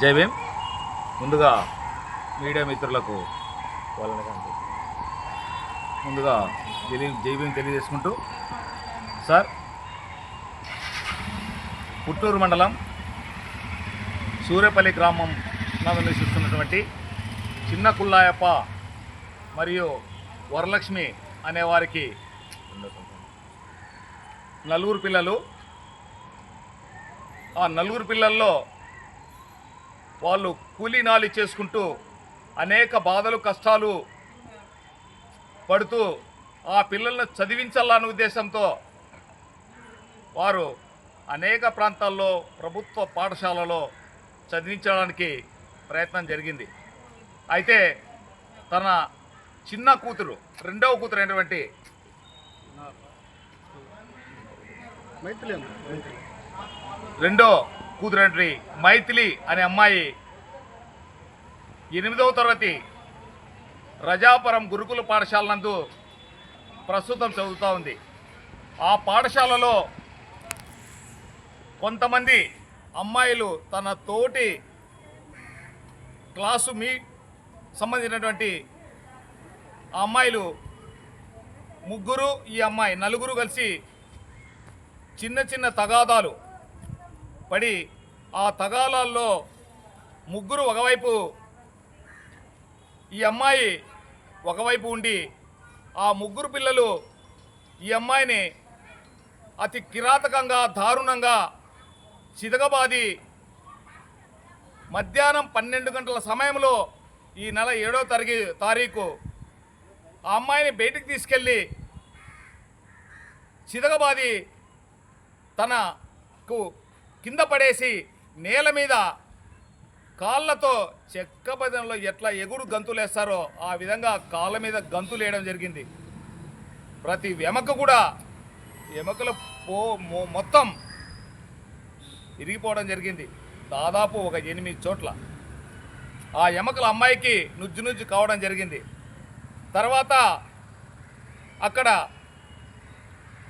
జై భీమ్. ముందుగా మీడియా మిత్రులకు వాళ్ళని ముందుగా జై జై భీమ్ తెలియజేసుకుంటూ. సార్ పుట్టూరు మండలం సూర్యపల్లి గ్రామం నివసిస్తున్నటువంటి చిన్న కుల్లాయప్ప మరియు వరలక్ష్మి అనేవారికి నలుగురు పిల్లలు. ఆ నలుగురు పిల్లల్లో వాళ్ళు కూలీ నాలి చేసుకుంటూ అనేక బాధలు కష్టాలు పడుతూ ఆ పిల్లలను చదివించాలన్న ఉద్దేశంతో వారు అనేక ప్రాంతాల్లో ప్రభుత్వ పాఠశాలలో చదివించడానికి ప్రయత్నం జరిగింది. అయితే తన చిన్న కూతురు రెండవ కూతురు అయినటువంటి రెండో కూతురంటి మైథిలి అనే అమ్మాయి ఎనిమిదవ తరగతి రజాపురం గురుకుల పాఠశాల నందు ప్రస్తుతం చదువుతూ ఉంది. ఆ పాఠశాలలో కొంతమంది అమ్మాయిలు తన తోటి క్లాసు మీ సంబంధించినటువంటి ఆ అమ్మాయిలు ముగ్గురు ఈ అమ్మాయి నలుగురు కలిసి చిన్న చిన్న తగాదాలు పడి ఆ తగాలాల్లో ముగ్గురు ఒకవైపు ఈ అమ్మాయి ఒకవైపు ఉండి ఆ ముగ్గురు పిల్లలు ఈ అమ్మాయిని అతి కిరాతకంగా దారుణంగా చితకబాది మధ్యాహ్నం పన్నెండు గంటల సమయంలో ఈ నెల ఏడో తరగతి తారీఖు ఆ అమ్మాయిని బయటికి తీసుకెళ్ళి చితకబాది తనకు కింద పడేసి నేల మీద కాళ్ళతో చెక్క బదనంలో ఎట్లా ఎగురు గంతులేస్తారో ఆ విధంగా కాళ్ళ మీద గంతులు వేయడం జరిగింది. ప్రతి ఎమక కూడా ఎముకలు పో మొ- మొత్తం ఇరిగిపోవడం జరిగింది. దాదాపు ఒక ఎనిమిది చోట్ల. ఆ ఎముకల అమ్మాయికి నుజ్జు నుజ్జు కావడం జరిగింది. తర్వాత అక్కడ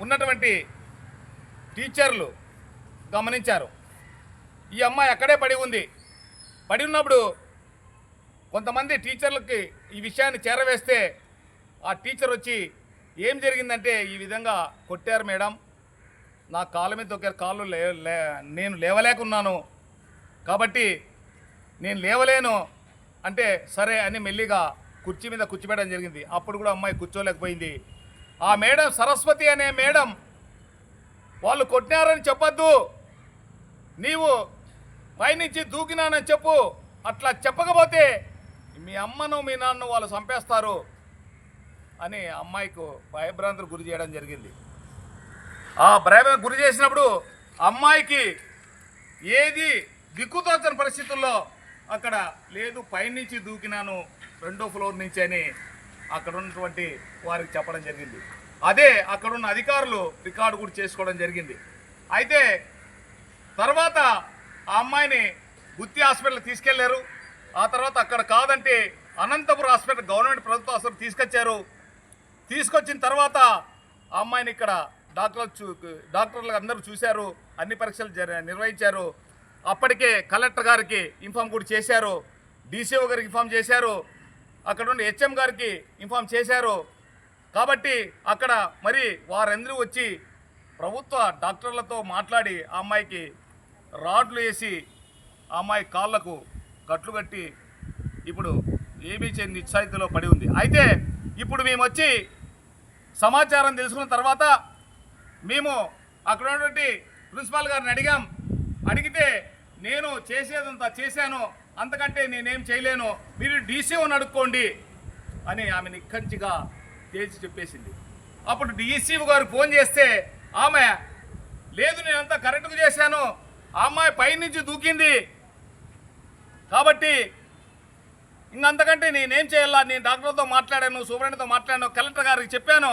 ఉన్నటువంటి టీచర్లు గమనించారు. ఈ అమ్మాయి అక్కడే పడి ఉంది. పడి ఉన్నప్పుడు కొంతమంది టీచర్లకి ఈ విషయాన్ని చేరవేస్తే ఆ టీచర్ వచ్చి ఏం జరిగిందంటే ఈ విధంగా కొట్టారు మేడం. నా కాళ్ళ మీద తొక్కారు. కాళ్ళు లే లే- నేను లేవలేకున్నాను. కాబట్టి నేను లేవలేను. అంటే సరే అని మెల్లిగా కుర్చీ మీద కూర్చోబెట్టడం జరిగింది. అప్పుడు కూడా అమ్మాయి కూర్చోలేకపోయింది. ఆ మేడం సరస్వతి అనే మేడం వాళ్ళు కొట్టినారని చెప్పొద్దు. నీవు పైనుంచి దూకినానని చెప్పు. అట్లా చెప్పకపోతే మీ అమ్మను మీ నాన్న వాళ్ళు చంపేస్తారు అని అమ్మాయికు భయభ్రాంతులు గురి చేయడం జరిగింది. ఆ భయభ్రాంతి గురి చేసినప్పుడు అమ్మాయికి ఏది దిక్కుతోచని పరిస్థితుల్లో అక్కడ లేదు పైనుంచి దూకినాను రెండో ఫ్లోర్ నుంచి అని అక్కడ ఉన్నటువంటి వారికి చెప్పడం జరిగింది. అదే అక్కడున్న అధికారులు రికార్డు కూడా చేసుకోవడం జరిగింది. అయితే తర్వాత ఆ అమ్మాయిని గుత్తి హాస్పిటల్ తీసుకెళ్ళారు. ఆ తర్వాత అక్కడ కాదంటే అనంతపురం హాస్పిటల్ గవర్నమెంట్ ప్రభుత్వ హాస్పిటల్ తీసుకొచ్చారు. తీసుకొచ్చిన తర్వాత ఆ అమ్మాయిని ఇక్కడ డాక్టర్లు చూ డాక్టర్లు అందరూ చూశారు. అన్ని పరీక్షలు జరి నిర్వహించారు. అప్పటికే కలెక్టర్ గారికి ఇన్ఫామ్ కూడా చేశారు. డీసీఓ గారికి ఇన్ఫామ్ చేశారు. అక్కడ ఉన్న హెచ్ఎం గారికి ఇన్ఫామ్ చేశారు. కాబట్టి అక్కడ మరి వారందరూ వచ్చి ప్రభుత్వ డాక్టర్లతో మాట్లాడి ఆ అమ్మాయికి రాడ్లు వేసి అమ్మాయి కాళ్ళకు కట్లు కట్టి ఇప్పుడు ఏమీ చేయని నిశ్చాయితీలో పడి ఉంది. అయితే ఇప్పుడు మేము వచ్చి సమాచారం తెలుసుకున్న తర్వాత మేము అక్కడ ఉన్నటువంటి ప్రిన్సిపాల్ గారిని అడిగాం. అడిగితే నేను చేసేదంతా చేశాను అంతకంటే నేనేం చేయలేను మీరు డీసీఓని అడుక్కోండి అని ఆమె నిక్కంచిగా తేల్చి చెప్పేసింది. అప్పుడు డీసీఓ గారు ఫోన్ చేస్తే ఆమె లేదు నేనంతా కరెక్ట్గా చేశాను ఆ అమ్మాయి పైనుంచి దూకింది. కాబట్టి ఇంకంతకంటే నేనేం చేయాలా? నేను డాక్టర్తో మాట్లాడాను సూపరింటెండెంట్తో మాట్లాడాను కలెక్టర్ గారికి చెప్పాను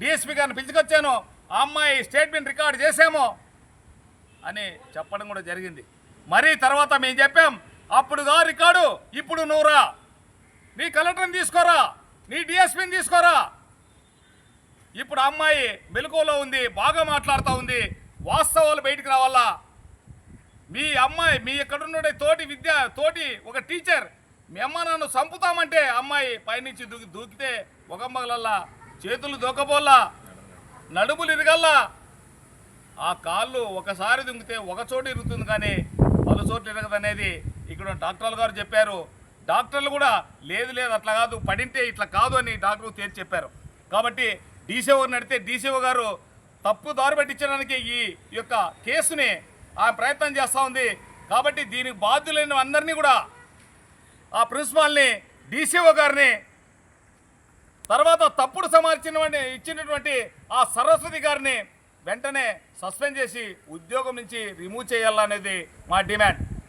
డిఎస్పీ గారిని పిలుచుకొచ్చాను ఆ అమ్మాయి స్టేట్మెంట్ రికార్డ్ చేసాము అని చెప్పడం కూడా జరిగింది. మరీ తర్వాత మేము చెప్పాం అప్పుడుగా రికార్డు ఇప్పుడు నువ్వురా నీ కలెక్టర్ని తీసుకోరా నీ డిఎస్పీని తీసుకోరా. ఇప్పుడు అమ్మాయి మెలకువలో ఉంది బాగా మాట్లాడుతూ ఉంది వాస్తవాలు బయటికి రావాలా? మీ అమ్మాయి మీ ఎక్కడున్నడే తోటి విద్య తోటి ఒక టీచర్. మీ అమ్మ నన్ను చంపుతామంటే అమ్మాయి పైనుంచి దూకి దూకితే ఒక మగలల్లా చేతులు దూకపోల్లా నడుములు ఇరగల్లా. ఆ కాళ్ళు ఒకసారి దుంగితే ఒక చోటు ఇరుగుతుంది కానీ పలు చోట్ల ఇరగదనేది ఇక్కడ డాక్టర్లు గారు చెప్పారు. డాక్టర్లు కూడా లేదు లేదు అట్లా కాదు పడింటే ఇట్లా కాదు అని డాక్టర్ తేల్చి చెప్పారు. కాబట్టి డీసీఓ నడితే డీసీఓ గారు తప్పు దారి పట్టించడానికి ఈ యొక్క కేసుని ఆ ప్రయత్నం చేస్తూ ఉంది. కాబట్టి దీనికి బాధ్యులైన అందరినీ కూడా ఆ ప్రిన్సిపాల్ని డీసీఓ గారిని తర్వాత తప్పుడు సమాచారం ఇచ్చినటువంటి ఆ సరస్వతి గారిని వెంటనే సస్పెండ్ చేసి ఉద్యోగం నుంచి రిమూవ్ చేయాలనేది మా డిమాండ్.